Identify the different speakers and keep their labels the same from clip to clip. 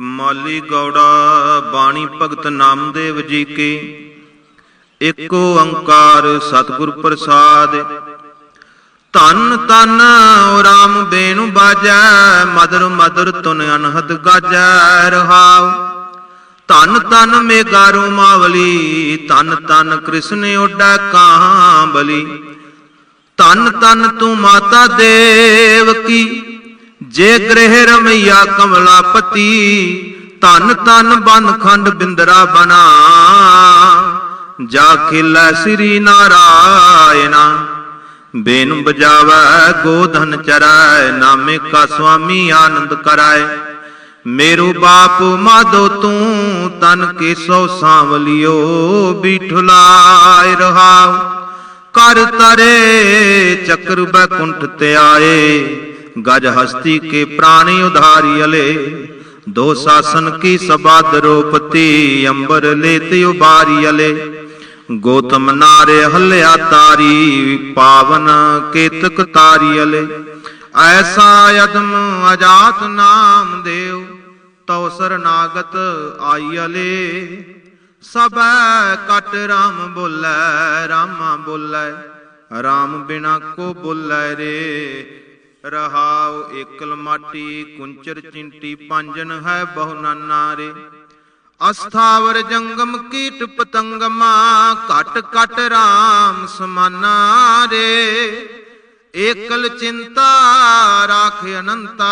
Speaker 1: ਮਾਲੀ ਗੌੜਾ ਬਾਣੀ ਭਗਤ ਨਾਮਦੇਵ ਜੀ ਕੀ। ਇੱਕ ਓੰਕਾਰ ਸਤਿਗੁਰ ਪ੍ਰਸਾਦ। ਧੰਨ ਧੰਨ ਰਾਮ ਬੇਨੁ ਬਾਜੈ, ਮਦਰ ਮਦਰ ਤੁਨ ਅਨਹਦ ਗਾਜੈ ਰਹਾਉ। ਧੰਨ ਧੰਨ ਮੇਗਾਰੂ ਮਾਵਲੀ ਧੰਨ ਧੰਨ ਕ੍ਰਿਸ਼ਨ ਓਡੈ ਕਾਂ ਧਨ ਧੰਨ ਤੂੰ ਮਾਤਾ ਦੇਵ ਕੀ। ਜੇ ਗ੍ਰਹਿ ਰਮਈਆ ਕਮਲਾਪਤੀ ਧੰਨ ਧਨ ਬੰਦ ਖੰਡ ਬਿੰਦਰਾ ਬਨਾ ਜਾ ਖਿਲੈ ਸ੍ਰੀ ਨਾਰਾਇਣਾ, ਬੇਨ ਬਜਾਵੈ ਗੋਧਨ ਚਰੈ ਨਾਮੇ ਕਾ ਸੁਆਮੀ ਆਨੰਦ ਕਰਾਏ ਮੇਰੂ ਬਾਪ ਮਾਧੋ ਤੂੰ, ਤਨ ਕੇ ਸੋ ਸਾਂਵਲਿਓ ਬਿਠੁਲਾਇ ਰਹਾਉ। ਕਰ ਤਰੇ, ਚਕਰ ਬੈਕੁੰਠ ਤੇ ਆਏ। ਗਜ ਹਸਤੀ ਕੇ ਪ੍ਰਾਣੀ ਉਧਾਰੀ ਅਲੇ। ਦੋ ਸਾਸਨ ਕੀ ਸਭਾ ਦਰੋਪਤੀ ਅੰਬਰ ਲੇਤ ਉਬਾਰੀ ਅਲੇ। ਗੋਤਮ ਨਾਰੇ ਹਲਿਆ ਤਾਰੀ, ਪਾਵਨ ਕੇਤਕ ਤਾਰੀ ਐਸਾ ਅਦਮ ਅਜਾਤ ਨਾਮ ਦੇਵ ਤਉ ਸਰਨਾਗਤ ਆਈ ਅਲੇ। ਸਭੈ ਕਟ ਰਾਮ ਬੋਲੇ, ਰਾਮਾ ਬੋਲੇ, ਰਾਮ ਬਿਨਾ ਕੋ ਬੋਲੇ ਰੇ। ਰਹਾਉ ਏਕਲ ਮਾਟੀ, ਕੁੰਚਰ ਚਿੰਟੀ ਪੰਜਨ ਹੈ ਬਹੁ ਨਾਨਾ ਰੇ। ਅਸਥਾਵਰ ਜੰਗਮ ਕੀਟ ਪਤੰਗਮਾ, ਘਟ ਘਟ ਰਾਮ ਸਮਾਨਾ ਰੇ। ਏਕਲ ਚਿੰਤਾ ਰਾਖ ਅਨੰਤਾ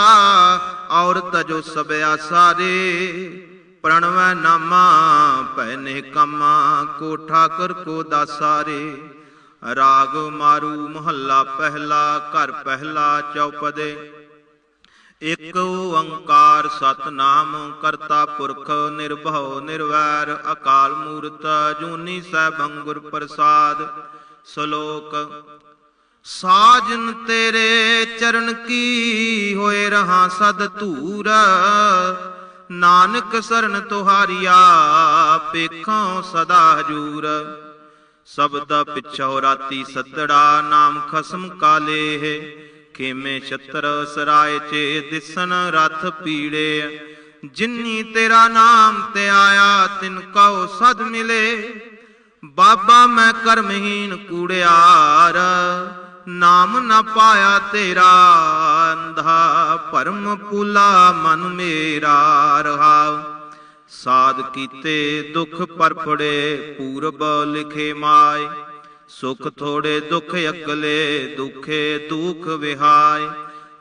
Speaker 1: ਔਰ ਤਜੋ ਸਭ ਆਸਾਰੇ ਪ੍ਰਣਵ ਨਾਮਾ, ਭੈ ਕਮਾ, ਕੋਠਾ ਕਰ ਕੋ ਦਾਸਾਰੇ ਰਾਗ ਮਾਰੂ ਮਹੱਲਾ ਪਹਿਲਾ, ਘਰ ਪਹਿਲਾ ਚੌਪਦੇ। ਇਕ ਓੰਕਾਰ ਸਤਨਾਮ, ਕਰਤਾ ਪੁਰਖ ਨਿਰਭਉ ਨਿਰਵੈਰ, ਅਕਾਲ ਮੂਰਤ ਜੂਨੀ ਸੈਭੰ ਗੁਰ ਪ੍ਰਸਾਦ। ਸ਼ਲੋਕ, ਸਾਜਨ ਤੇਰੇ ਚਰਨ ਕੀ ਹੋਏ ਰਹਾ ਸਦ ਧੂਰ? ਨਾਨਕ ਸਰਨ ਤੁਹਾਰੀਆ ਪੇਖਾਂ ਸਦਾ ਹਜੂਰ। ਸਬਦਾ ਪਿਛੋ ਰਾਤੀ ਸੱਦੜਾ ਨਾਮ ਖਸਮ ਕਾਲੇ ਖੇਮੇ ਛਤਰ ਸਰਾਏ ਚੇ ਦਿਸਨ ਰਥ ਪੀੜੇ ਜਿਨੀ ਤੇਰਾ ਨਾਮ ਤੇ ਆਇਆ, ਤਿਨ ਕਉ ਸਦ ਮਿਲੇ। ਬਾਬਾ ਮੈਂ ਕਰਮਹੀਨ ਕੂੜਿਆਰ, ਨਾਮ ਨਾ ਪਾਇਆ ਤੇਰਾ। ਅੰਧਾ ਭਰਮ ਪੂਲਾ ਮਨ ਮੇਰਾ ਰਹਾਉ ਸਾਧ ਕੀਤੇ ਦੁਖ ਪਰਫੜੇ, ਪੂਰਬ ਲਿਖੇ ਮਾਏ। ਸੁਖ ਥੋੜੇ ਦੁਖ ਅਕਲੇ, ਦੁਖੇ ਦੁਖ ਵਿਹਾਏ।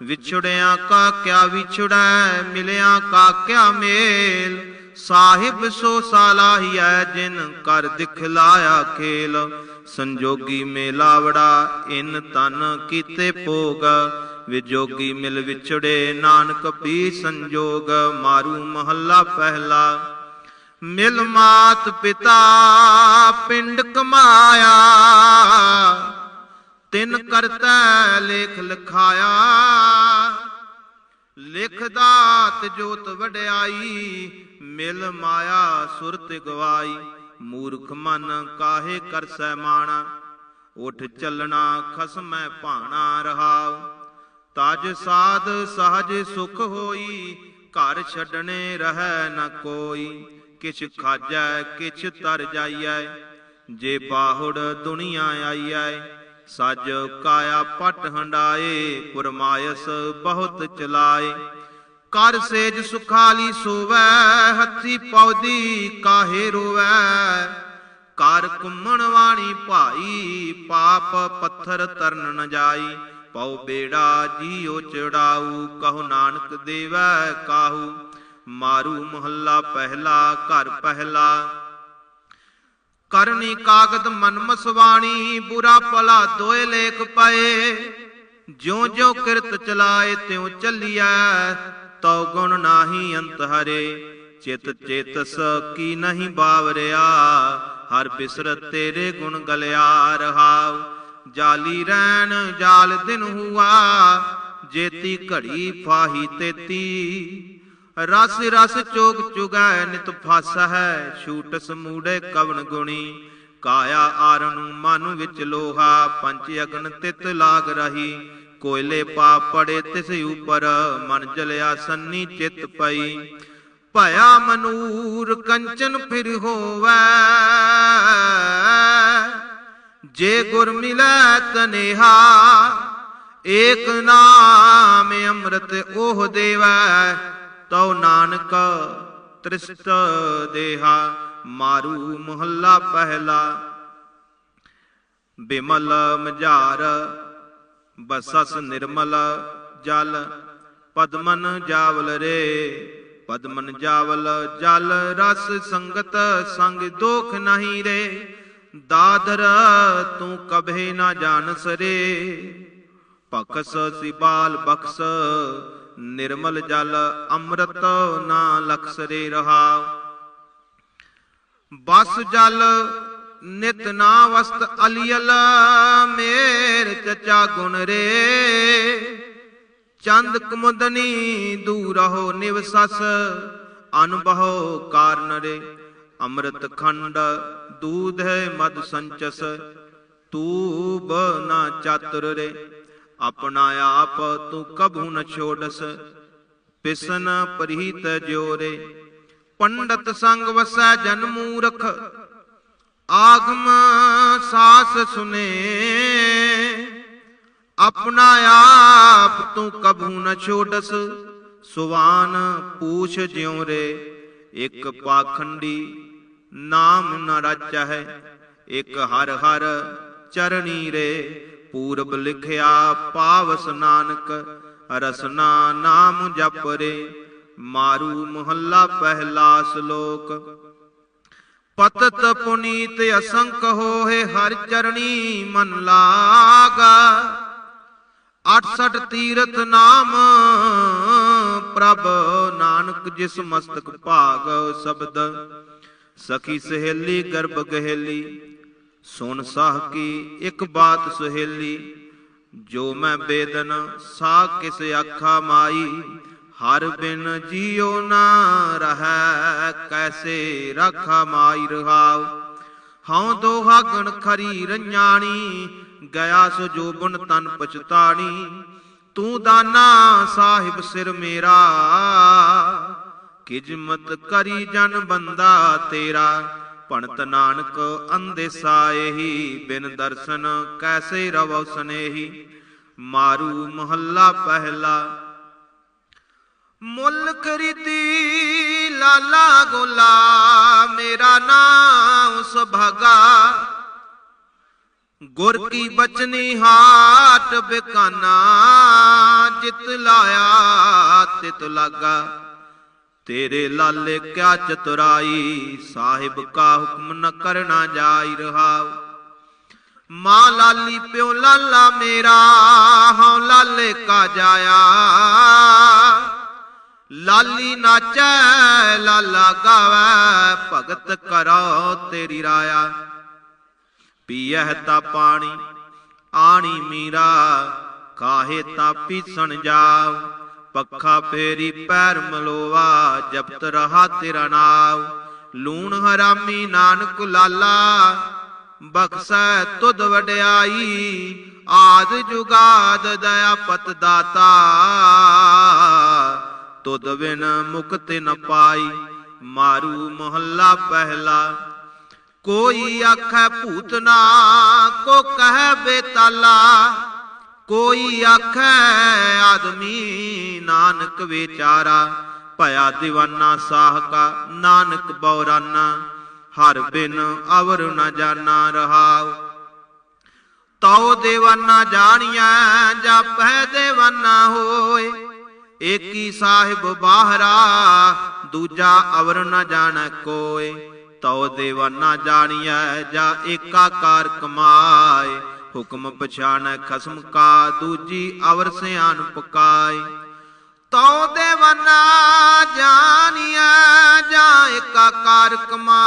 Speaker 1: ਵਿਛੜਿਆ ਕਾ ਕਿਆ ਵਿਛੜੈ, ਮਿਲਿਆ ਕਾ ਕਿਆ ਮੇਲ। ਸਾਹਿਬ ਸੋ ਸਾਲਾਹੀਐ ਜਿਨ ਕਰ ਦਿਖਲਾਇਆ ਖੇਲ। ਸੰਜੋਗੀ ਮੇਲਾਵੜਾ ਇਨ ਤਨ ਕੀਤੇ ਭੋਗ। ਵਿਜੋਗੀ ਮਿਲ ਵਿਛੜੇ, ਨਾਨਕ ਪੀ ਸੰਜੋਗ, ਮਾਰੂ ਮਹੱਲਾ ਪਹਿਲਾ। ਮਿਲ ਮਾਤ ਪਿਤਾ, ਪਿੰਡ ਕਮਾਇਆ। ਤਿੰਨ ਕਰਤਾ ਲੇਖ ਲਿਖਾਇਆ। ਲਿਖਦਾ ਜੋਤ ਵਡਿਆਈ, ਮਿਲ ਮਾਇਆ ਸੁਰਤ ਗਵਾਈ। ਮੂਰਖ ਮਨ ਕਾਹੇ ਕਰਸੈ ਮਾਣਾ, ਉਠ ਚੱਲਣਾ ਖਸਮੈ ਭਾਣਾ ਰਹਾਉ। ਤਜ ਸਾਧ ਸਹਜ ਸੁਖ ਹੋਈ, ਘਰ ਛੱਡਣੇ ਰਹਿ ਨ ਕੋਈ। ਕਿਛ ਖਾਜੈ, ਕਿਛ ਤਰ ਜਾਈਐ, ਜੇ ਬਾਹੁੜ ਦੁਨੀਆ ਆਈਐ। ਸਜ ਕਾਇਆ ਪਟ ਹੰਡਾਏ, ਪੁਰਮਾਇਸ ਬਹੁਤ ਚਲਾਏ। ਕਰ ਸੇਜ ਸੁਖਾਲੀ ਸੋਵੈ, ਹੱਥੀ ਪੌਦੀ ਕਾਹੇ ਰੋਵੈ। ਕਰ ਕੁੰਮਣ ਵਾਣੀ ਭਾਈ, ਪਾਪ ਪੱਥਰ ਤਰਨ ਨ ਜਾਈ। ਪਉ ਬੇੜਾ ਜੀਉ ਚੜਾਊ, ਕਹੋ ਨਾਨਕ ਦੇਵੈ ਕਾਹੂ। ਮਾਰੂ ਮਹੱਲਾ ਪਹਿਲਾ, ਘਰ ਪਹਿਲਾ। ਕਰਨੀ ਕਾਗਦ ਮਨ ਮਸਵਾਣੀ, ਬੁਰਾ ਭਲਾ ਦੋਏ ਲੇਖ ਪਏ। ਜਿਉ ਜਿਉ ਕਿਰਤ ਚਲਾਏ, ਤਿਉ ਚੱਲੀਐ, ਤਉ ਗੁਣ ਨਾਹੀ ਅੰਤ ਹਰੇ। ਚਿਤ ਚੇਤਸ ਕੀ ਨਹੀਂ ਬਾਵਰਿਆ, ਹਰ ਬਿਸਰਤ ਤੇਰੇ ਗੁਣ ਗਲਿਆ ਰਹਾਉ। ਜਾਲੀ ਰਹਿਣ ਜਾਲ ਦਿਨ ਹੁਆ, ਜੇਤੀ ਘੜੀ ਫਾਹੀ ਤੇਤੀ। ਰਸ ਰਸ ਚੋਕ ਚੁਗੈ ਨਿਤ ਫਸ ਹੈ ਛੂਟ ਸਮੂੜੇ ਕਵਣ ਗੁਣੀ। ਕਾਇਆ ਆਰਣੂ ਮਨ ਵਿੱਚ ਲੋਹਾ ਪੰਚ ਅਗਨ ਤਿਤ ਲਾਗ ਰਹੀ। ਕੋਇਲੇ ਪਾ ਪੜੇ ਤਿਸ ਉਪਰ, ਮਨ ਜਲਿਆ ਸੰਨੀ ਚਿਤ ਪਈ। ਭਇਆ ਮਨੂਰ ਕੰਚਨ ਫਿਰ ਹੋਵੇ ਜੇ ਗੁਰ ਮਿਲੈ ਤਨੇਹਾ, ਏਕ ਨਾਮ ਅੰਮ੍ਰਿਤ ਉਹ ਦੇਵੈ, ਤਉ ਨਾਨਕ ਤ੍ਰਿਸ਼ਟ ਦੇਹਾ, ਮਾਰੂ ਮਹੱਲਾ ਪਹਿਲਾ। ਬਿਮਲ ਮਝਾਰ, ਬਸਸ ਨਿਰਮਲ ਜਲ, ਪਦਮਨ ਜਾਵਲ ਰੇ, ਪਦਮਨ ਜਾਵਲ ਜਲ, ਰਸ ਸੰਗਤ ਸੰਗ ਦੋਖ ਨਹੀਂ ਰੇ। ਦਾਦਰ, ਤੂੰ ਕਭੇ ਨਾ ਜਾਣਸ ਰੇ ਭਖਸ ਸਿਬਾਲ ਬਖਸ, ਨਿਰਮਲ ਜਲ ਅੰਮ੍ਰਿਤ ਨਾ ਲਖਸ ਰੇ ਰਹਾ। ਬਸ ਜਲ ਨਿਤ ਨਾ ਵਸਤ ਅਲੀਅਲ, ਮੇਰ ਚਚਾ ਗੁਣ ਰੇ। ਚੰਦ ਕੁਮਦਨੀ ਦੂਰਹੁ ਨਿਵਸਸ ਅਨਬਹੁ ਕਾਰਨ ਰੇ। ਅੰਮ੍ਰਿਤ ਖੰਡ ਦੂਧ ਹੈ ਮਦ ਸੰਚਸ, ਤੂਬ ਨਾ ਚਾਤੁਰ ਰੇ। ਆਪਣਾ ਆਪ ਤੂੰ ਕਭੂ ਨ ਛੋੜਸ, ਪਿਸਨ ਪਰਹੀਤ ਜੋਰੇ ਪੰਡਤ ਸੰਗ ਵਸੈ ਜਨ ਮੂਰਖ, ਆਗਮ ਸਾਸ ਸੁਨੇ। ਆਪਣਾ ਆਪ ਤੂੰ ਕਭੂ ਨ ਛੋੜਸ, ਸੁਵਾਨ ਪੂਛ ਜਿਉ ਰੇ। ਇੱਕ ਪਾਖੰਡੀ ਨਾਮ ਨ ਰਾਚਾ ਹੈ ਇੱਕ ਹਰ ਹਰ ਚਰਣੀ ਰੇ। ਪੂਰਬ ਲਿਖਿਆ, ਪਾਵਸ ਨਾਨਕ, ਰਸਨਾ ਨਾਮ ਜਪ ਰੇ। ਮਾਰੂ ਮਹੱਲਾ ਪਹਿਲਾ ਸ਼ਲੋਕ ਪਤਤ ਪੁਨੀਤ ਅਸੰਖ ਹੋਏ, ਹਰ ਚਰਣੀ ਮਨ ਲਾਗਾ। 68 ਤੀਰਥ ਨਾਮ ਪ੍ਰਭ ਨਾਨਕ, ਜਿਸ ਮਸਤਕ ਭਾਗ ਸ਼ਬਦ। ਸਖੀ ਸਹੇਲੀ, ਗਰਭ ਗਹੇਲੀ, ਸੁਣ ਸਾਹ ਕੀ, ਇੱਕ ਬਾਤ ਸੁਹੇਲੀ, ਜੋ ਮੈਂ ਬੇਦਨ ਸਾ ਕਿਸ ਆਖਾ ਮਾਈ, ਹਰ ਬਿਨ ਜੀਉ ਨਾ ਰਹੈ, ਕੈਸੇ ਰਾਖਾ ਮਾਈ ਰਹਾਉ। ਹਉ ਦੋਹਾ ਗਣ ਖਰੀ ਰഞ്ഞਾਣੀ ਗਿਆ ਸੋ ਜੋਬਨ ਤਨ ਪਛਤਾਣੀ, ਤੂੰ ਦਾਨਾ ਸਾਹਿਬ ਸਿਰ ਮੇਰਾ। ਕਿਜਮਤ ਕਰੀ ਜਨ ਬੰਦਾ ਤੇਰਾ। ਭਣਤ ਨਾਨਕ ਅੰਦੇਸਾ ਇਹੀ ਬਿਨ ਦਰਸ਼ਨ ਕੈਸੇ ਰਵੋ ਸਨੇਹੀ। ਮਾਰੂ ਮਹੱਲਾ ਪਹਿਲਾ। ਮੁੱਲ ਖਰੀਦੀ ਲਾਲਾ ਗੋਲਾ, ਮੇਰਾ ਨਾਮ ਸੁਭਾਗਾ। ਗੁਰ ਕੀ ਬਚਨੀ ਹਾਟ ਬਿਕਾਨਾ, ਜਿਤ ਲਾਇਆ ਤਿਤ ਲਾਗਾ। ਤੇਰੇ ਲਾਲੇ ਕਿਆ ਚਤੁਰਾਈ, ਸਾਹਿਬ ਕਾ ਹੁਕਮ ਨ ਕਰਨਾ ਜਾਈ ਰਹਾਉ। ਮਾਂ ਲਾਲੀ, ਪਿਓ ਲਾਲਾ ਮੇਰਾ, ਹਉ ਲਾਲੇ ਕਾ ਜਾਇਆ। ਲਾਲੀ ਨਾਚੈ, ਲਾਲਾ ਗਾਵੈ, ਭਗਤ ਕਰੋ ਤੇਰੀ ਰਾਇਆ। ਪੀਐ ਤਾ ਪਾਣੀ, ਆਣੀ ਮੀਰਾ, ਕਾਹੇ ਤਾ ਪੀਸਣ ਜਾਉ। ਪੱਖਾ ਫੇਰੀ ਪੈਰ ਮਲੋਵਾ ਜਪਤ ਰਹਾ ਤੇਰਾ ਨਾਮ ਲੂਣ ਹਰਾਮੀ ਨਾਨਕ ਲਾਲਾ, ਬਖਸ਼ੈ ਤੁਧ ਵਡਿਆਈ। ਆਦ ਜੁਗਾਦ ਦਇਆ ਪਤ ਦਾਤਾ, ਤੁਧ ਬਿਨ ਮੁਕਤ ਨ ਪਾਈ। ਮਾਰੂ ਮਹੱਲਾ ਪਹਿਲਾ, ਕੋਈ ਆਖੈ ਭੂਤਨਾ ਕੋ ਕਹੈ ਬੇਤਾਲਾ। ਕੋਈ ਆਖੈ, ਆਦਮੀ ਨਾਨਕ ਵਿਚਾਰਾ, ਭਇਆ دیਵਾਨਾ ਸਾਹ ਕਾ ਨਾਨਕ ਬੌਰਾਨਾ, ਹਰ ਬਿਨ ਅਵਰ ਨ ਜਾਣਾ ਰਹਾਉ। ਤਉ ਦੇਵਾਨਾ ਜਾਣੀਐ ਜਾਪੈ ਦੇਵਾਨਾ ਹੋਏ। ਏਕੀ ਸਾਹਿਬ ਬਾਹਰਾ, ਦੂਜਾ ਅਵਰ ਨ ਜਾਣੈ ਕੋਏ। ਤਉ ਦੇਵਾਨਾ ਜਾਣੀਐ, ਜਾ ਏਕਾਕਾਰ ਕਮਾਏ। ਹੁਕਮ ਪਛਾਣੈ ਖਸਮ ਕਾ, ਦੂਜੀ ਅਵਰ ਸਿਆਨ ਪਕਾਏ ਤਉ ਦੇਵਾਨਾ ਜਾਣੀਐ, ਜਾ ਏਕਾਕਾਰ ਕਮਾਏ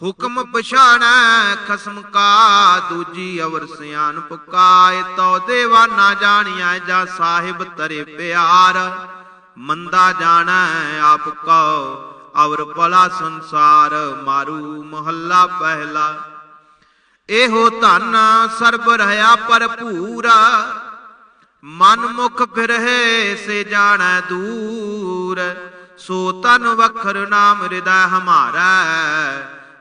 Speaker 1: ਹੁਕਮ ਪਛਾਣੈ ਖਸਮ ਕਾ, ਦੂਜੀ ਅਵਰ ਸਿਆਨ ਪੁਕਾਏ ਤਉ ਦੇਵਾਨਾ ਜਾਣਿਆ ਜਾ ਸਾਹਿਬ ਤਰੇ ਪਿਆਰ। ਮੰਦਾ ਜਾਣੈ ਆਪ ਕਉ ਅਵਰ ਭਲਾ ਸੰਸਾਰ ਮਾਰੂ ਮਹੱਲਾ ਪਹਿਲਾ। ਇਹੋ ਧਨ ਸਰਬ ਰਹਾ ਭਰਪੂਰਾ। ਮਨ ਮੁਖ ਫਿਰਹਿ ਸੇ ਜਾਣੈ ਦੂਰ। ਸੋ ਤਨ ਵਖਰ ਨਾਮ ਹਿਰਦੈ ਹਮਾਰਾ।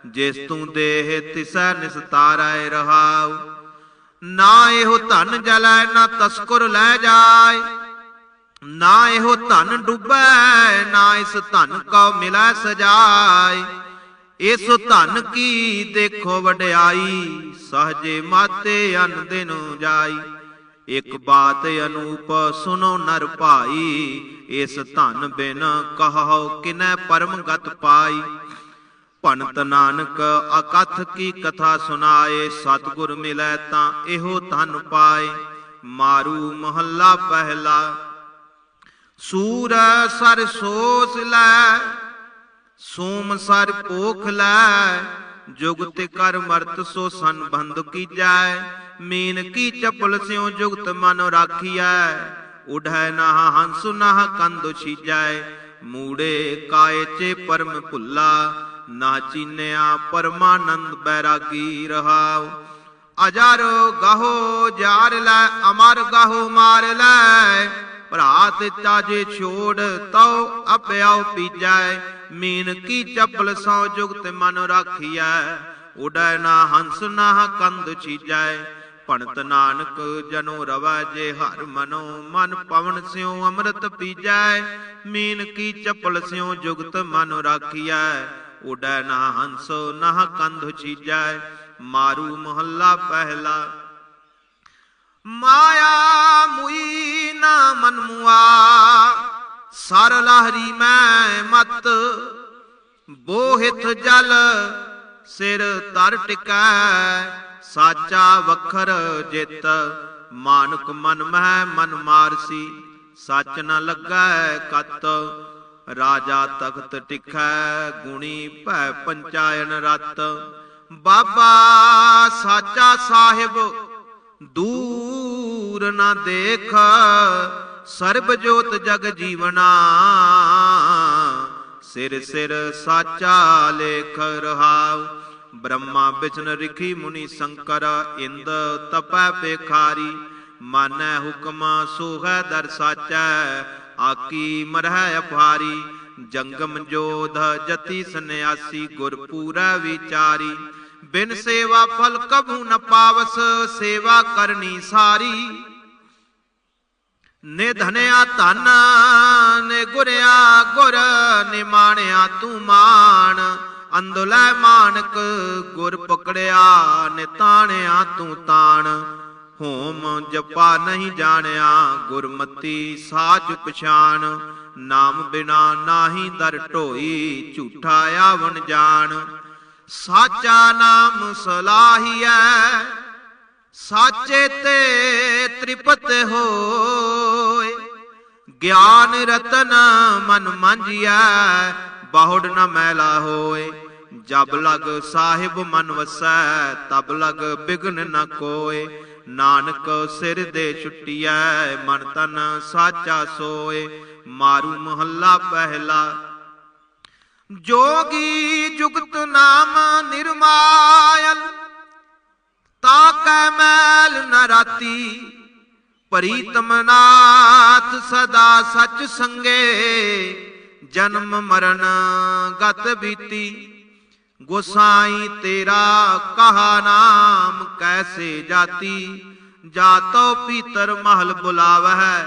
Speaker 1: ਜਿਸ ਤੂੰ ਦੇਹ ਤਿਸੈ ਨਿਸਤਾਰੈ ਰਹਾਉ। ਨਾ ਇਹੋ ਧਨ ਜਲੈ, ਨਾ ਤਸਕੁਰ ਲੈ ਜਾਏ। ਨਾ ਇਹੋ ਧਨ ਡੁੱਬੈ, ਨਾ ਇਸ ਧਨ ਕਉ ਮਿਲੈ ਸਜਾਏ। ਇਸ ਧਨ ਕੀ ਦੇਖੋ ਵਡਿਆਈ, ਸਹਜੇ ਮਾਤੇ ਅਨ ਦਿਨ ਜਾਈ। ਇੱਕ ਬਾਤ ਅਨੂਪ ਸੁਨੋ ਨਰ ਭਾਈ, ਇਸ ਧਨ ਬਿਨ ਕਹੋ ਕਿਨੈ ਪਰਮ ਗਤ ਪਾਈ। ਭਣਤ ਨਾਨਕ ਅਕਥ ਕੀ ਕਥਾ ਸੁਨਾਏ ਸਤਿਗੁਰ ਮਿਲੈ ਤਾਂ ਇਹੋ ਧਨ ਪਾਏ। ਮਾਰੂ ਮਹੱਲਾ ਪਹਿਲਾ ਸੂਰ ਸਰ ਸੋਸ ਲੈ, ਸੋਮ ਸਰ ਪੋਖ ਲੈ ਜੁਗਤ ਕਰ ਮਰਤ ਸੋ ਸੰਬੰਧ ਕੀਜੈ ਮੀਨ ਕੀ ਚਪਲ ਸਿਉ ਜੁਗਤ ਮਨ ਰਾਖੀਐ, ਉਢੈ ਨਾ ਹੰਸ ਨਾ ਕੰਦ ਛੀਜੈ। ਮੂੜੇ ਕਾਏ ਚੇ ਪਰਮ ਭੁੱਲਾ, ਨਾ ਚੀਨਿਆ ਪਰਮਾਨੰਦ ਬੈਰਾਗੀ ਰਹਾਉ। ਅਜਰ ਗਹੋ ਜਾਰ ਲੈ, ਅਮਰ ਗਹੋ ਮਾਰ ਲੈ ਭਰਾਤ ਤਾਜੇ ਛੋੜ, ਤਉ ਅਪਿਆਉ ਪੀਜੈ। ਮੀਨ ਕੀ ਚੱਪਲ ਸੌ ਜੁਗਤ ਮਨ ਰਾਖੀਐ। ਉਡੈ ਨਾ ਹੰਸ, ਨਾ ਕੰਦ ਛੀਜੈ ਭਣਤ ਨਾਨਕ ਜਨੋ ਰਵੈ ਜੇ ਹਰ ਮਨੋ, ਮਨ ਪਵਨ ਸਿਉ ਅੰਮ੍ਰਿਤ ਪੀਜੈ। ਮੀਨ ਕੀ ਚੱਪਲ ਸਿਉ ਜੁਗਤ ਮਨ ਰਾਖੀਐ। ਉਡੈ ਨਾ ਹੰਸ, ਨਾ ਕੰਧ ਛੀਜੈ ਮਾਰੂ ਮਹੱਲਾ ਪਹਿਲਾ ਮਾਇਆ ਮੁਈ ਨਾ ਮਨ ਮੁਆ ਸਰ ਲਹਰੀ ਮੈਂ ਮਤ, ਬੋਹਿਤ ਜਲ ਸਿਰ ਤਰ ਟਿਕੈ, ਸਾਚਾ ਵਖਰ ਜਿਤ, ਮਾਨੁਕ ਮਨ ਮਹਿ ਮਨ ਮਾਰਸੀ, ਸੱਚ ਨ ਲੱਗੈ ਕਤ, ਰਾਜਾ ਤਖਤ ਟਿਕੈ, ਗੁਣੀ ਭੈ ਪੰਚਾਇਨ ਰਤ, ਬਾਬਾ ਸਾਚਾ ਸਾਹਿਬ ਦੂਰ ਨਾ ਦੇਖ ਸਰਬ ਜੋਤ ਜਗ ਜੀਵਨਾ। ਸਿਰ ਸਿਰ ਸਾਚਾ ਲੇਖ ਰਹਾਉ, ਬ੍ਰਹਮਾ ਵਿਸ਼ਨ ਰਿਖੀ ਮੁਨੀ ਸ਼ੰਕਰ, ਇੰਦ ਤਪੈ ਪੇਖਾਰੀ। ਮਾਨੈ ਹੁਕਮ ਸੋਹੈ ਦਰ ਸਾਚੈ, ਆਕੀ ਮਰਹਿ ਅਪਾਰੀ ਜੰਗਮ ਜੋਧ ਜਤੀ ਸੰਿਆਸੀ ਗੁਰ ਪੂਰਾ ਵਿਚਾਰੀ। ਬਿਨ ਸੇਵਾ ਫਲ ਕਭੂ ਨ ਪਾਵਸ, ਸੇਵਾ ਕਰਨੀ ਸਾਰੀ। ਨੇ ਧਨਿਆ ਧਨ ਨੇ ਗੁਰਿਆ ਗੁਰ ਨੇ ਮਾਣਿਆ ਤੂੰ ਮਾਣ। ਅੰਦੁਲੈ ਮਾਨਕ, ਗੁਰ ਪਕੜਿਆ ਨੇ ਤਾਣਿਆ ਤੂੰ ਤਾਣ। ਹੋਮ ਜਪਾ ਨਹੀਂ ਜਾਣਿਆ, ਗੁਰਮਤੀ ਸਾਜ ਪਛਾਨ ਨਾਮ ਬਿਨਾ ਨਾਹੀ ਦਰ ਢੋਈ, ਝੂਠਾ ਆਵਣ ਜਾਣ। ਸਾਚਾ ਨਾਮ ਸਲਾਹੀਐ, ਸਾਚੇ ਤੇ ਤ੍ਰਿਪਤ ਹੋਏ। ਗਿਆਨ ਰਤਨ ਮਨ ਮੰਝਿਐ ਬਾਹੁੜ ਨਾ ਮੈਲਾ ਹੋਏ। ਜਬ ਲਗ ਸਾਹਿਬ ਮਨ ਵਸੈ, ਤਬ ਲਗ ਬਿਗਨ ਨ ਕੋਏ। ਨਾਨਕ ਸਿਰ ਦੇ ਛੁੱਟੀਐ, ਮਨ ਤਨ ਸਾਚਾ ਸੋਏ। ਮਾਰੂ ਮਹੱਲਾ ਪਹਿਲਾ ਜੋਗੀ ਜੁਗਤ ਨਾਮ ਨਿਰਮਾਇਲ ਤਾ ਕੈ ਮੈਲ ਨ ਰਾਤੀ, ਪ੍ਰੀਤਮ ਨਾਥ ਸਦਾ ਸਚ ਸੰਗੇ, ਜਨਮ ਮਰਨ ਗਤ ਬੀਤੀ। ਗੁਸਾਈ ਤੇਰਾ ਕਹਾ ਨਾਮ ਕੈਸੇ ਜਾਤੀ? ਜਾਤੋ ਪੀਤਰ ਮਹਲ ਬੁਲਾਵਹਿ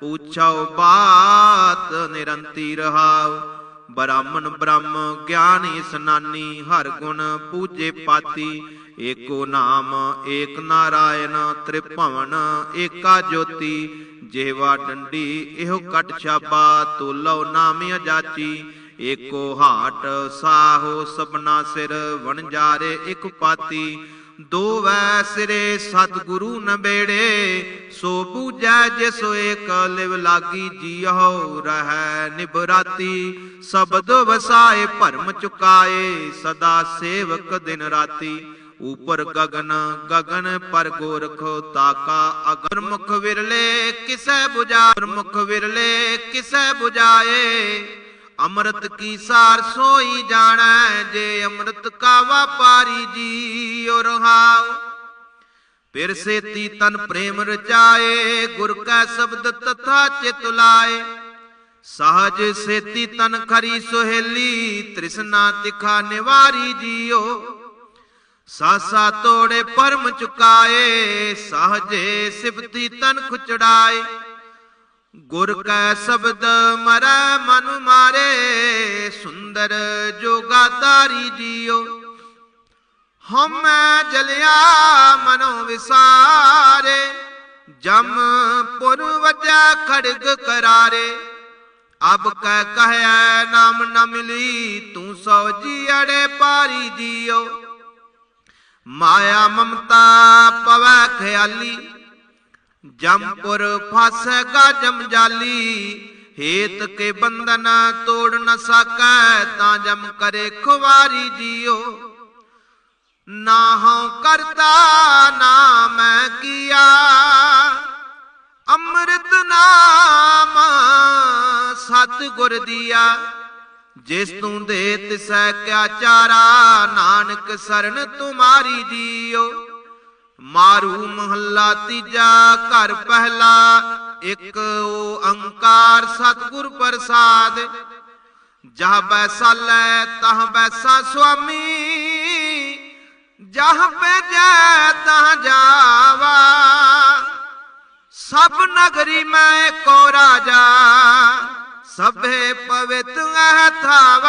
Speaker 1: ਪੂਛੋ ਬਾਤ ਨਿਰੰਤੀ ਰਹਾਉ। ਬ੍ਰਾਹਮਣ ਬ੍ਰਹਮ, ਗਿਆਨੀ ਸਨਾਨੀ, ਹਰ ਗੁਣ ਪੂਜੇ ਪਾਤੀ। ਏਕੋ ਨਾਮ, ਏਕ ਨਾਰਾਇਣ, ਤ੍ਰਿਭਵਨ, ਏਕਾ ਜੋਤੀ। ਜੇਵਾ ਡੰਡੀ, ਇਹੋ ਕਟ ਛਾਬਾ ਤੋਲੋ ਨਾਮ ਅਜਾਚੀ। ਏਕੋ ਹਾਟ, ਸਾਹੋ ਸਬਨਾ ਸਿਰ, ਵਣਜਾਰੇ ਇਕ ਪਾਤੀ। ਦੋ ਵੈ ਸਿਰੇ ਸਤਿਗੁਰੂ ਨਬੇੜੇ ਸੋ ਪੂਜੈ ਜਿਸ ਏਕ ਲਿਵ ਲਾਗੀ ਜੀਹੋ ਰਹੈ ਨਿਬਰਾਤੀ ਸ਼ਬਦ ਵਸਾਏ ਭਰਮ ਚੁਕਾਏ, ਸਦਾ ਸੇਵਕ ਦਿਨ ਰਾਤੀ। ਉਪਰ ਗਗਨ ਗਗਨ ਪਰ ਗੋਰਖ ਤਾਕਾ ਅਗਰ। ਮੁਖ ਵਿਰਲੇ, ਕਿਸੈ 부ਜਾ ਮੁਖ ਵਿਰਲੇ, ਕਿਸੈ 부ਜਾਏ ਅੰਮ੍ਰਿਤ ਕੀ ਸਾਰ ਸੋਈ ਜਾਣੈ, ਜੇ ਅੰਮ੍ਰਿਤ ਕਾ ਵਾਪਾਰੀ ਜੀ ਰਹਾਉ। ਫਿਰ ਸੇਤੀ ਤਨ ਪ੍ਰੇਮ ਰਚਾਏ, ਗੁਰ ਕੈ ਸ਼ਬਦ ਤਥਾ ਚਿਤ ਲਾਏ। ਸਹਜ ਸੇਤੀ ਤਨ ਖਰੀ ਸੁਹੇਲੀ, ਤ੍ਰਿਸ਼ਨਾ ਤਿਖਾ ਨਿਵਾਰੀ ਜੀਓ ਸਾਸਾ ਤੋੜੇ ਪਰਮ ਚੁਕਾਏ, ਸਹਜੇ ਸਿਫਤੀ ਤਨ ਖੁਚੜਾਏ। ਗੁਰ ਕੈ ਸ਼ਬਦ ਮਰੈ ਮਨ ਮਾਰੇ, ਸੁੰਦਰ ਜੋਗਾਦਾਰੀ ਜੀਓ। ਹਮੈ ਜਲਿਆ ਮਨੋ ਵਿਸਾਰੇ, ਜਮ ਪੁਰ ਵਜੈ ਖੜਗ ਕਰਾਰੇ। ਅਬ ਕਹਿ ਕਹਿਆ ਨਾਮ ਨ ਮਿਲੀ, ਤੂੰ ਸੋ ਜੀੜੇ ਪਾਰੀ ਜੀਓ। ਮਾਇਆ ਮਮਤਾ ਪਵੈ ਖਿਆਲੀ ਜਮਪੁਰ ਫਸਗਾ ਜਮ ਜਾਲੀ ਹੇਤ ਕੇ ਬੰਧਨ ਤੋੜ ਨ ਸਕੈ, ਤਾਂ ਜਮ ਕਰੇ ਖੁਵਾਰੀ ਜੀਓ। ਨਾ ਹਉ ਕਰਤਾ ਨਾ ਮੈਂ ਕੀਆ, ਅੰਮ੍ਰਿਤ ਨਾਮ ਸਤ ਗੁਰ ਦੀਆ। ਜਿਸ ਤੂੰ ਦੇ ਤਿਸੈ ਕਿਆ ਚਾਰਾ, ਨਾਨਕ ਸਰਨ ਤੁਮਾਰੀ ਜੀਓ। ਮਾਰੂ ਮਹੱਲਾ ਤੀਜਾ ਘਰ ਪਹਿਲਾ, ਇੱਕ ਓੰਕਾਰ ਸਤਿਗੁਰ ਪ੍ਰਸਾਦ। ਜਹ ਬੈਸਾ ਲੈ, ਤਹ ਬੈਸਾ ਸੁਆਮੀ, ਜਹ ਭੇਜੈ ਤਹ ਜਾਵਾ। ਸਭ ਨਗਰੀ ਮੈਂ ਕੋ ਰਾਜਾ, ਸਭੇ ਪਵਿੱਤ ਹੈ ਥਾਵਾ।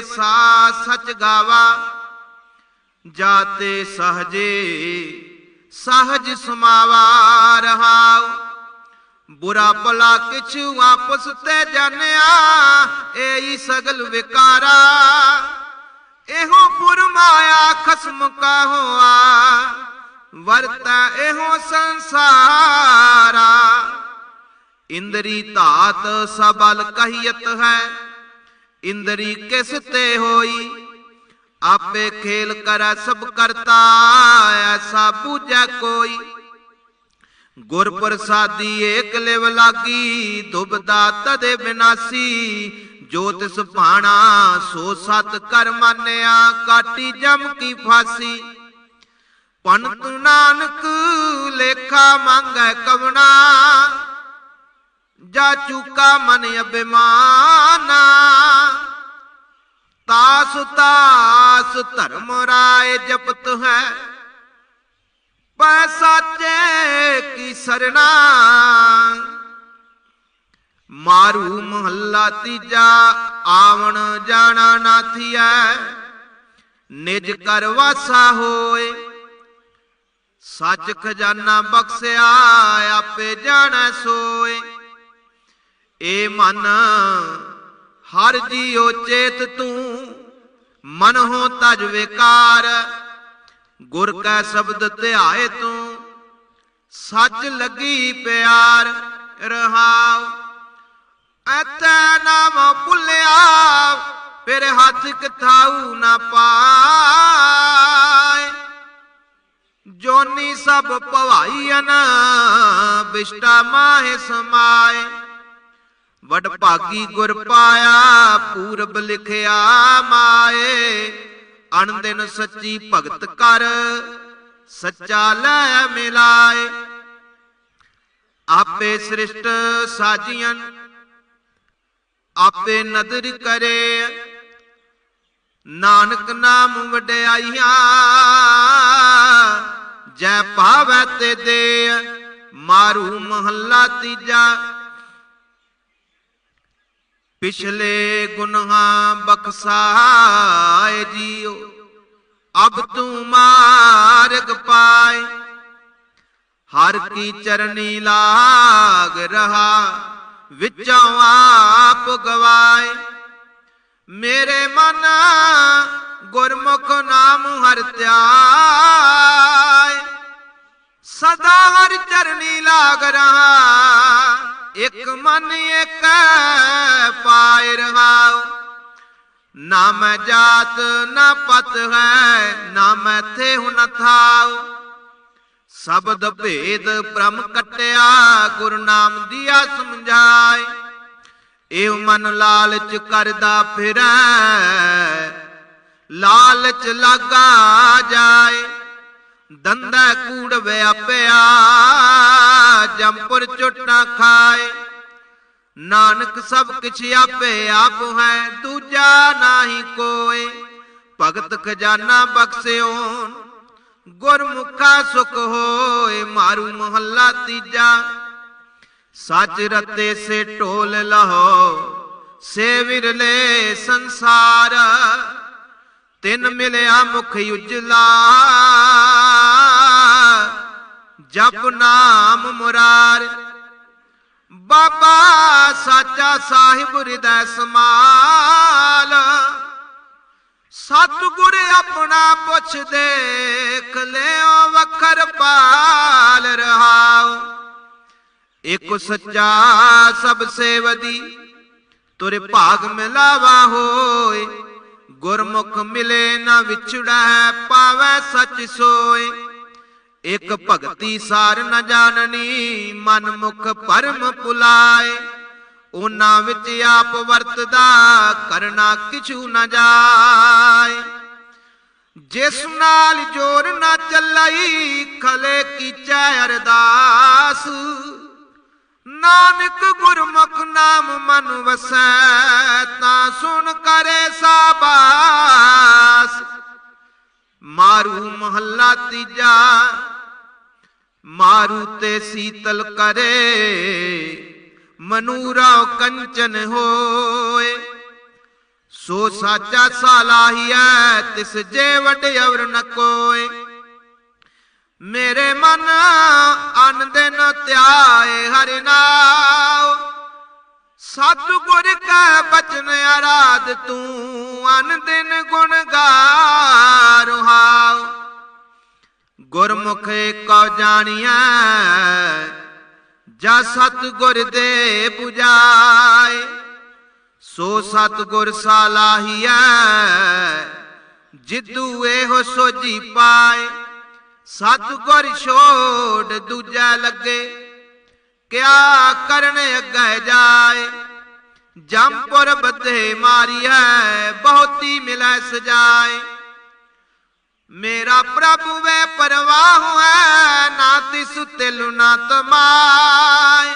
Speaker 1: ਵਸਾ ਸਚ ਗਾਵਾ, ਜਾਤੇ ਸਹਜੇ ਸਹਜ ਸਮਾਵਾ ਰਹਾਉ। ਬੁਰਾ ਭਲਾ ਕਿਛੁ ਆਪਸ ਤੇ ਜਾਣਿਆ ਏਈ ਸਗਲ ਵਿਕਾਰਾ। ਇਹੋ ਫੁਰਮਾਇਆ ਖਸਮ ਕਾ ਹੋਆ ਵਰਤਾ ਇਹੋ ਸੰਸਾਰਾ। ਇੰਦਰੀ ਧਾਤ ਸਬਲ ਕਹੀਤ ਹੈ ਇੰਦਰੀ ਕਿਸ ਤੇ ਹੋਈ? ਆਪੇ ਖੇਲ ਕਰੈ ਸਭ ਕਰਤਾ, ਐਸਾ ਬੂਝੈ ਕੋਈ। ਗੁਰ ਪ੍ਰਸਾਦੀ ਏਕ ਲਿਵ ਲਾਗੀ ਦੁਬਦਾ ਤਦੇ ਬਿਨਾਸੀ। ਜੋ ਤਿਸ ਭਾਣਾ, ਸੋ ਸਤ ਕਰ ਮੰਨਿਆ, ਕਾਟੀ ਜਮ ਕੀ ਫਾਸੀ। ਪੰਤ ਨਾਨਕ ਲੇਖਾ ਮੰਗੈ ਕਵਣਾ ਜਾ ਚੁਕਾ ਮਨ ਅਭਿਮਾਨਾ। ਤਾਸ ਤਾਸ ਧਰਮ ਰਾਏ ਜਪਤ ਹੈ। ਪੈ ਸਾਚੇ ਕੀ ਸਰਣਾ। ਮਾਰੂ ਮਹੱਲਾ ਤੀਜਾ, ਆਵਣ ਜਾਣਾ ਨਾਥੀਐ ਨਿਜ ਕਰ ਵਾਸਾ ਹੋਏ। ਸੱਚ ਖਜ਼ਾਨਾ ਬਖਸਿਆ, ਆਪੇ ਜਾਣੈ ਸੋਏ। ਏ ਮਨ, ਹਰ ਜੀਉ ਚੇਤ ਤੂੰ, ਮਨ ਹੋ ਤਜ ਵਿਕਾਰ, ਗੁਰ ਕੈ ਸ਼ਬਦ ਧਿਆਏ ਤੂੰ, ਸੱਚ ਲੱਗੀ ਪਿਆਰ ਰਹਾਉ ਐਤੈ ਨਾਮ ਭੁੱਲਿਆ, ਫਿਰ ਹੱਥ ਕਥਾਉ ਨਾ ਪਾਏ। ਜੋਨੀ ਸਭ ਭਵਾਈਨ ਬਿਸ਼ਟਾ ਮਾਹਿ ਸਮਾਏ। ਵਡ ਭਾਗੀ ਗੁਰ ਪਾਇਆ, ਪੂਰਬ ਲਿਖਿਆ ਮਾਏ। ਅਣਦਿਨ ਸੱਚੀ ਭਗਤ ਕਰ, ਸੱਚਾ ਲੈ ਮਿਲਾਏ। ਆਪੇ ਸ੍ਰਿਸ਼ਟ ਸਾਜੀਆਂ, ਆਪੇ ਨਦਰ ਕਰੇ। ਨਾਨਕ ਨਾਮ ਵਡਿਆਈਆਂ, ਜੈ ਭਾਵੈ ਤੇ ਦੇ ਮਾਰੂ ਮਹੱਲਾ ਤੀਜਾ ਪਿਛਲੇ ਗੁਨਾਹਾਂ ਬਖਸਾਏ ਜੀਓ। ਅਬ ਤੂੰ ਮਾਰਗ ਪਾਏ। ਹਰ ਕੀ ਚਰਨੀ ਲਾਗ ਰਹਾ, ਵਿੱਚੋਂ ਆਪ ਗਵਾਏ। ਮੇਰੇ ਮਨ ਗੁਰਮੁਖ ਨਾਮ ਹਰ ਧਿਆਏ। ਸਦਾ ਹਰ ਚਰਨੀ ਲਾਗ ਰਹਾ ਇਕ ਮਨ ਇਕ ਪਾਇ ਰਹਾਉ। ਨਾ ਮੈਂ ਜਾਤ, ਨਾ ਪਤ ਹੈ, ਨਾ ਮੈਂ ਥੇ ਹੁਨ ਥਾਉ। ਸ਼ਬਦ ਭੇਦ ਬ੍ਰਹਮ ਕਟਿਆ, ਗੁਰ ਨਾਮ ਦੀਆ ਸਮਝਾਏ। ਇਹ ਮਨ ਲਾਲਚ ਕਰਦਾ ਫਿਰੈ, ਲਾਲਚ ਲਾਗਾ ਜਾਏ। ਦੰਦਾ ਕੂੜ ਵਿਆਪਿਆ ਜੰਪੁਰ ਚੁੱਟਾ ਖਾਏ। ਨਾਨਕ ਸਭ ਕਿਛ ਆਪੇ ਆਪ ਹੈ, ਦੂਜਾ ਨਾਹੀ ਕੋਏ। ਭਗਤ ਖਜ਼ਾਨਾ ਬਖਸਿਓਨ ਗੁਰਮੁਖਾ ਸੁਖ ਹੋਏ, ਮਾਰੂ ਮਹੱਲਾ ਤੀਜਾ। ਸੱਚ ਰਤੇ ਸੇ ਢੋਲ ਲਹੋ, ਸੇ ਵਿਰਲੇ ਸੰਸਾਰ। ਤਿੰਨ ਮਿਲਿਆ ਮੁਖ ਉਜਲਾ। ਜਪ ਨਾਮ ਮੁਰਾਰ। ਬਾਬਾ ਸਾਚਾ ਸਾਹਿਬ ਹਿਰਦੈ ਸਮਾਲ। ਸਤਿਗੁਰ ਆਪਣਾ ਪੁੱਛ ਦੇਖ ਲਿਓ, ਵਖਰ ਪਾਲ ਰਹਾਓ। ਇਕ ਸੱਚਾ ਸਭ ਸੇਵਦੀ, ਤੁਰ ਭਾਗ ਮਿਲਾਵਾ ਹੋਏ। ਗੁਰਮੁਖ ਮਿਲੇ ਨਾ ਵਿਛੜਾ ਪਾਵੈ ਸੱਚ ਸੋਏ। ਇਕ ਭਗਤੀ ਸਾਰ ਨ ਜਾਣਨੀ, ਮਨ ਮੁਖ ਪਰਮ ਪੁਲਾਏ ਉਹਨਾਂ ਵਿੱਚ ਆਪ ਵਰਤਦਾ, ਕਰਨਾ ਕਿਛੂ ਨ ਜਾਏ। ਜਿਸ ਨਾਲ ਜੋਰ ਨਾ ਚੱਲਈ, ਖਲੇ ਕੀਚੈ ਅਰਦਾਸ। ਨਾਨਕ ਨਾਮ ਮਨ ਵਸੈ, ਤਾਂ ਸੁਣ ਕਰੇ ਸਾਬਾਸ। ਮਾਰੂ ਮਹੱਲਾ ਤੀਜਾ, ਮਾਰੂ ਤੇ ਸੀਤਲ ਕਰੇ। ਮਨੂਰਾ ਕੰਚਨ ਹੋਏ, ਸੋ ਸਾਚਾ ਸਾਲਾਹੀਐ ਤਿਸ ਜੇ ਵੱਡ ਅਵਰ ਨ ਕੋਏ। ਮੇਰੇ ਮਨ ਅਨ ਦਿਨ ਧਿਆਏ ਹਰਿ ਨਾਮ ਸਤਿਗੁਰ ਕੈ ਬਚਨ ਆਰਾਧ ਤੂੰ ਅਨ ਦਿਨ ਗੁਣ ਗਾਰਹਾਉ ਗੁਰਮੁਖ ਕਉ ਜਾਣੀਐ, ਜਾ ਸਤਿਗੁਰ ਦੇ 부ਜਾਏ ਸੋ ਸਤਿਗੁਰ ਸਾਲਾਹੀਐ, ਜਿੱਦੂ ਇਹੋ ਸੋਜੀ ਪਾਏ। ਸਤਿਗੁਰ ਛੋੜ ਦੂਜਾ ਲੱਗੇ। ਕਿਆ ਕਰਨ ਅੱਗੇ ਜਾਏ? ਜੰਪੁਰ ਬੱਧੇ ਮਾਰੀਐ ਬਹੁਤੀ ਮਿਲੈ ਸਜਾਏ। ਮੇਰਾ ਪ੍ਰਭੂ ਵੇ ਪਰਵਾਹ ਹੈ, ਨਾ ਤਿਸ ਤਿਲ ਨਾ ਤਮਾਏ।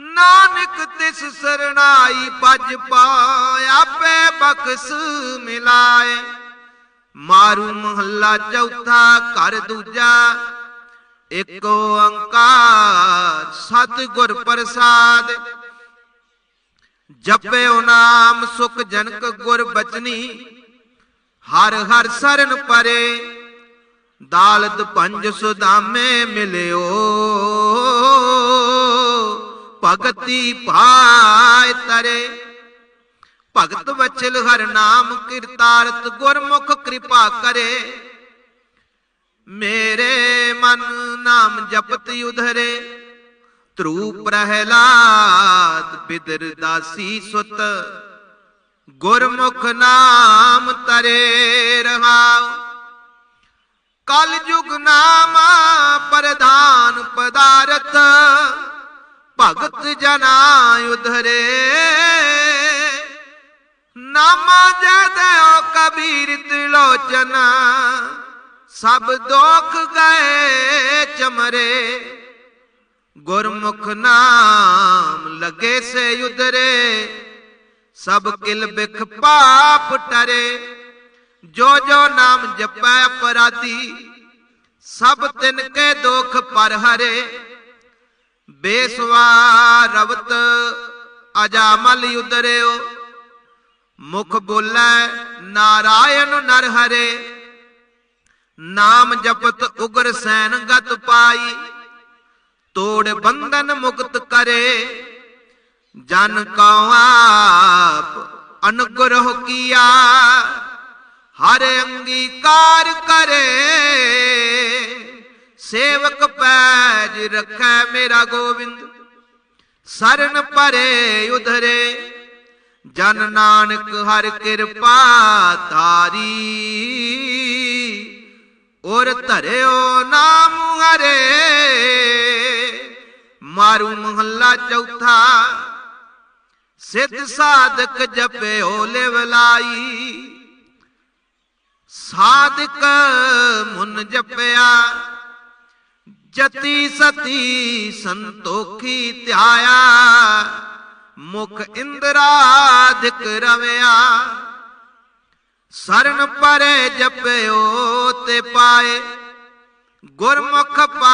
Speaker 1: ਨਾਨਕ ਤਿਸ ਸਰਣਾਈ ਪਜ ਪਾਇ ਆਪੇ ਬਖਸ ਮਿਲਾਏ। ਮਾਰੂ ਮਹੱਲਾ ਚੌਥਾ ਘਰ ਦੂਜਾ ਏਕ ਓੰਕਾਰ, ਸਤਿਗੁਰ ਪ੍ਰਸਾਦ। ਜਪਿਓ ਨਾਮ ਸੁਖ ਜਨਕ ਗੁਰ ਬਚਨੀ, ਹਰ ਹਰ ਸਰਨ ਪਰੇ। ਦਾਲਤ ਪੰਜ ਸੁਦਾਮੇ ਮਿਲਿਓ। ਭਗਤੀ ਪਾਇ ਤਰੇ। ਭਗਤ ਵਚਲ ਹਰ ਨਾਮ ਕਿਰਤਾਰਤ ਗੁਰਮੁਖ ਕਿਰਪਾ ਕਰੇ। ਮੇਰੇ ਮਨ ਨਾਮ ਜਪਤ ਉਧਰੇ ਧਰੂ ਪ੍ਰਹਿਲਾਦ ਬਿਦਰ ਦਾਸੀ ਸੁਤ, ਗੁਰਮੁਖ ਨਾਮ ਤਰੇ ਰਹਾਉ। ਕਲ ਯੁਗ ਨਾਮ ਪ੍ਰਧਾਨ ਪਦਾਰਥ, ਭਗਤ ਜਨਾ ਉਧਰੇ। ਨਾਮ ਜਦਿਓ ਕਬੀਰ ਤਿਲੋਚਨ ਸਭ ਦੋਖ ਗਏ ਚਮਰੇ, ਗੁਰਮੁਖ ਨਾਮ ਲਗੇ ਸੇ ਉਧਰੇ, ਸਭ ਕਿਲ ਬਿਖ ਪਾਪ ਟਰੇ, ਜੋ ਜੋ ਨਾਮ ਜਪੈ ਅਪਰਾਧੀ, ਸਭ ਤਿਨ ਕੇ ਦੁਖ ਪਰ ਹਰੇ। ਬੇਸਵਾ ਰਵਤ ਅਜਾਮਲ ਉਦਰਿਓ ਮੁਖ ਬੋਲੇ ਨਾਰਾਇਣ ਨਰ ਹਰੇ ਨਾਮ ਜਪਤ ਉਗਰ ਸੈਨ ਗਤ ਪਾਈ, ਤੋੜ ਬੰਧਨ ਮੁਕਤ ਕਰੇ। ਜਨ ਕਉ ਆਪ ਅਨੁਗ੍ਰਹ ਕੀਆ, ਹਰ ਅੰਗੀਕਾਰ ਕਰੇ। ਸੇਵਕ ਪੈਜ ਰੱਖੈ ਮੇਰਾ ਗੋਬਿੰਦ ਸਰਨ ਪਰੇ ਉਧਰੇ। ਜਨ ਨਾਨਕ ਹਰ ਕਿਰਪਾ ਧਾਰੀ। ਔਰ ਧਰਿਓ ਨਾਮ ਹਰੇ। ਮਾਰੂ ਮਹੱਲਾ ਚੌਥਾ। ਸਿੱਧ ਸਾਧਕ ਜਪਿਓ ਲਿਵਲਾਈ ਸਾਧਕ ਮੁਨ ਜਪਿਆ। ਜਤੀ ਸਤੀ ਸੰਤੋਖੀ ਧਿਆਇਆ। ਮੁਖ ਇੰਦਰਾਦਿਕ ਰਵਿਆ। ਸਰਨ ਪਰੇ ਜਪਿਓ ਤੇ ਪਾਏ ਗੁਰਮੁਖ ਪਾ